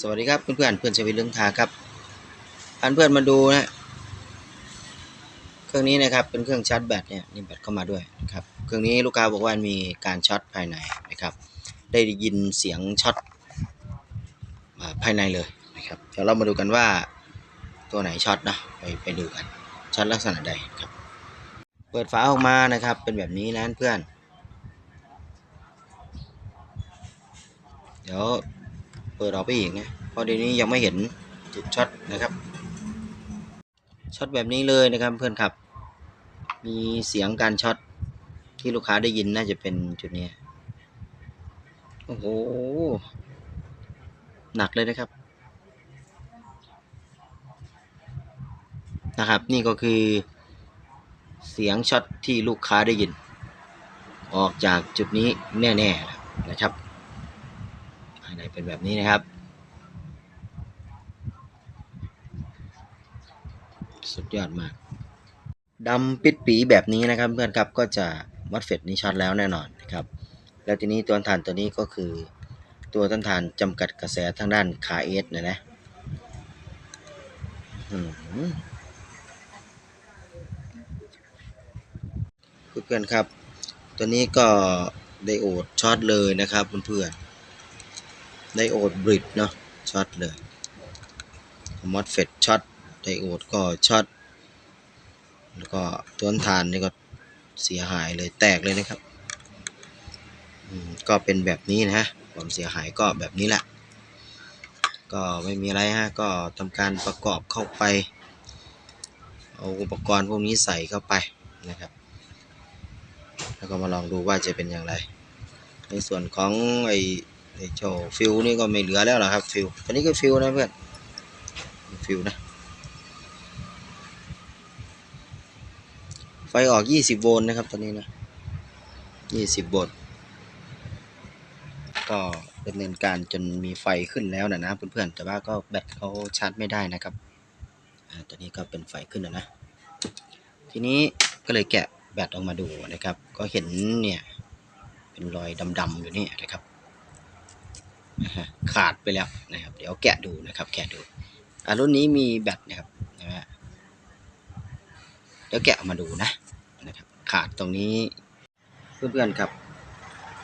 สวัสดีครับเพื่อนเพื่อนเพื่อนชวิตเรื่องทาครับอันเพื่อนมาดูนะเครื่องนี้นะครับเป็นเครื่องชาร์จแบตเนี่ยนี่แบตเข้ามาด้วยนะครับเครื่องนี้ลูกค้าบอกว่ามีการช็อตภายในนะครับ ได้ยินเสียงช็อตภายในเลยนะครับเดี๋ยวเรามาดูกันว่าตัวไหนช็อตนะไปไปดูกันช็อตลักษณะใดครับ เปิดฝาออกมานะครับ เป็นแบบนี้นะเพื่อน เดี๋ยว เปิดออกไปอีกนะเพราะเดี๋ยวนี้ยังไม่เห็นจุดช็อตนะครับช็อตแบบนี้เลยนะครับเพื่อนครับ มีเสียงการช็อตที่ลูกค้าได้ยินน่าจะเป็นจุดนี้โอ้โหหนักเลยนะครับ นะครับ นี่ก็คือ เสียงช็อตที่ลูกค้าได้ยิน ออกจากจุดนี้แน่ ๆ นะครับ เป็นแบบนี้นะครับ สุดยอดมากดำปิดปีแบบนี้นะครับเพื่อนครับก็จะวัดเฟดนี้ช็อตแล้วแน่นอนนะครับ แล้วทีนี้ตัวต้านทานตัวนี้ก็คือ ตัวต้านทานจำกัดกระแสทางด้านขาเอสนะนะอืมเพื่อนๆครับ ตัวนี้ก็ไดโอดช็อตเลยนะครับเพื่อนๆ ไดโอดบริดเนาะช็อตเลยมอสเฟตช็อตไดโอดก็ช็อตแล้วก็ต้นทานนี่ก็เสียหายเลยแตกเลยนะครับก็เป็นแบบนี้นะฮะความเสียหายก็แบบนี้แหละ ก็ไม่มีอะไรฮะก็ทำการประกอบเข้าไป เอาอุปกรณ์พวกนี้ใส่เข้าไปนะครับ แล้วก็มาลองดูว่าจะเป็นอย่างไร ในส่วนของไอ ไอ้เจ้าฟิวนี่ก็ไม่เหลือแล้วล่ะครับฟิวตัวนี้ก็ฟิวนะเพื่อนฟิวนะไฟออก 20 โวลต์นะครับตัวนี้นะ20 โวลต์ก็ดำเนินการจนมีไฟขึ้นแล้วนะนะเพื่อนๆแต่ว่าก็แบตเขาชาร์จไม่ได้นะครับอ่าตัวนี้ก็เป็นไฟขึ้นแล้วนะ ทีนี้ก็เลยแกะแบตออกมาดูนะครับ ก็เห็นเนี่ยเป็นรอยดำๆอยู่นี่นะครับ ขาดไปแล้วนะครับ เดี๋ยวแกะดูนะครับแกะดูอะรุ่นนี้มีแบตนะครับนะฮะเดี๋ยวแกะออกมาดูนะนะครับ ขาดตรงนี้เพื่อนๆครับ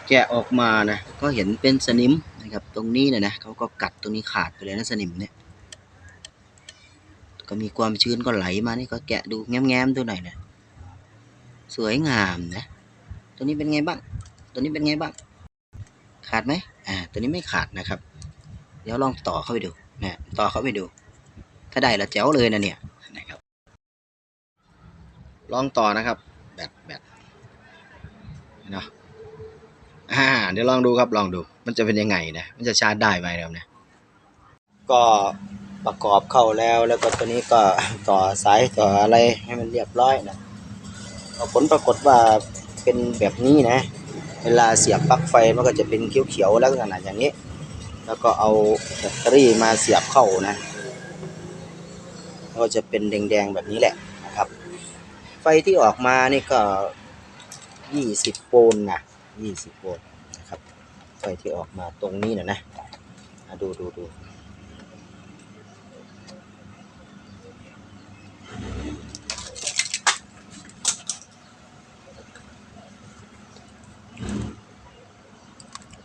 แกะออกมานะก็เห็นเป็นสนิมนะครับ ตรงนี้เนี่ยนะเขาก็กัดตรงนี้ขาดไปเลยนะสนิมเนี่ยก็มีความชื้นก็ไหลมานี่ก็แกะดูแง้มๆตัวไหนอยนะสวยงามนะ ตัวนี้เป็นไงบ้าง ตัวนี้เป็นไงบ้าง ขาดไหมอ่า ตัวนี้ไม่ขาดนะครับ เดี๋ยวลองต่อเข้าไปดูนะต่อเข้าไปดู ถ้าได้ละแจ๋วเลยนะเนี่ยนะครับ ลองต่อนะครับ แบตแบตเนาะอ่า เดี๋ยวลองดูครับลองดู มันจะเป็นยังไงนะมันจะชาร์จได้ไหมครับเนี่ยก็ประกอบเข้าแล้วแล้วก็ตัวนี้ก็ต่อสายต่ออะไรให้มันเรียบร้อยนะผลปรากฏว่าเป็นแบบนี้นะ เวลาเสียบปลั๊กไฟมันก็จะเป็นเขียวๆลักษณะอย่างนี้ แล้วก็เอาแบตเตอรี่มาเสียบเข้านะก็จะเป็นแดงๆแบบนี้แหละนะครับ ไฟที่ออกมานี่ก็ 20 โวลต์นะ20 โวลต์นะครับ ไฟที่ออกมาตรงนี้นะนะดูดูดู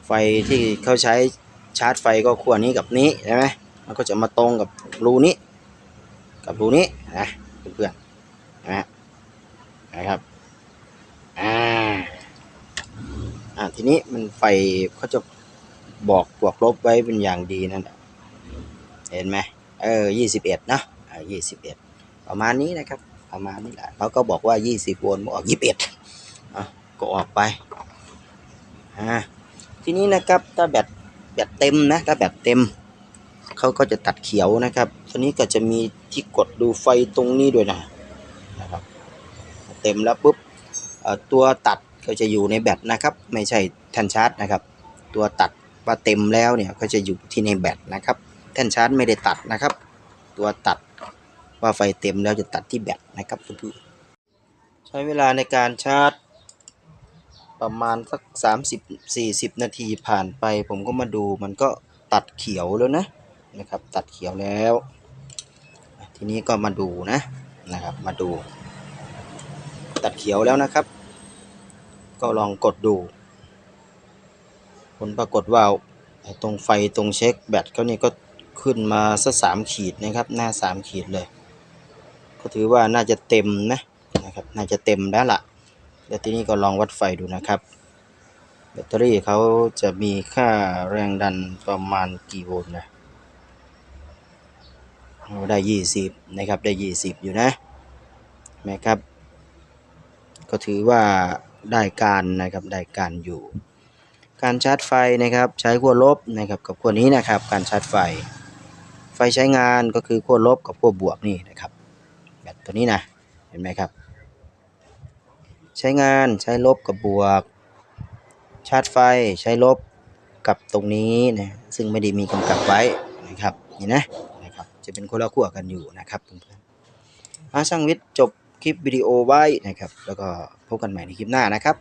ไฟที่เขาใช้ชาร์จไฟก็ขั้วนี้กับนี้ใช่ไหมมันก็จะมาตรงกับรูนี้ กับรูนี้นะเพื่อนๆนะนะครับอ่าอ่าทีนี้มันไฟเขาจะบอกบวกลบไว้เป็นอย่างดีนั่นเห็นไหมเออยี่สิบเอ็ดนะอ่ายี่สิบเอ็ดประมาณนี้นะครับ ประมาณนี้แหละเขาก็บอกว่ายี่สิบโวลต์ออกยี่สิบเอ็ดอะก็ออกไปอ่า ทีนี้นะครับถ้าแบตแบตเต็มนะถ้าแบตเต็มเขาก็จะตัดเขียวนะครับตัวนี้ก็จะมีที่กดดูไฟตรงนี้ด้วยนะนะครับ เต็มแล้วปุ๊บตัวตัดก็จะอยู่ในแบตนะครับ ไม่ใช่แท่นชาร์จนะครับ ตัวตัดว่าเต็มแล้วเนี่ยก็จะอยู่ที่ในแบตนะครับ แท่นชาร์จไม่ได้ตัดนะครับ ตัวตัดว่าไฟเต็มแล้วจะตัดที่แบตนะครับเพื่อนใช้เวลาในการชาร์จ ประมาณสัก 30 40 นาทีผ่านไป ผมก็มาดูมันก็ตัดเขียวแล้วนะนะครับ ตัดเขียวแล้ว ทีนี้ก็มาดูนะนะครับ มาดู ตัดเขียวแล้วนะครับ ก็ลองกดดู ผลปรากฏว่าตรงไฟตรงเช็คแบตเขานี่ก็ขึ้นมาสักสามขีดนะครับ หน้าสามขีดเลย ก็ถือว่าน่าจะเต็มนะนะครับ น่าจะเต็มแล้วล่ะ เดี๋ยวทีนี้ก็ลองวัดไฟดูนะครับ แบตเตอรี่เขาจะมีค่าแรงดันประมาณกี่โวลต์นะโอ้ได้ยี่สิบนะครับ ได้ยี่สิบอยู่นะนะครับ ก็ถือว่าได้การนะครับ ได้การอยู่ การชาร์จไฟนะครับ ใช้ขั้วลบนะครับ กับขั้วนี้นะครับ การชาร์จไฟ ไฟใช้งานก็คือขั้วลบกับขั้วบวกนี่นะครับ แบตตัวนี้นะ เห็นไหมครับ ใช้งานใช้ลบกับบวก ชาร์จไฟใช้ลบกับตรงนี้นะซึ่งไม่ได้มีกำกับไว้นะครับนี่นะนะครับจะเป็นคนละขั้วกันอยู่นะครับเพื่อนๆอาช่างวิทย์จบคลิปวิดีโอไว้นะครับ แล้วก็พบกันใหม่ในคลิปหน้านะครับ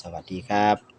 สวัสดีครับ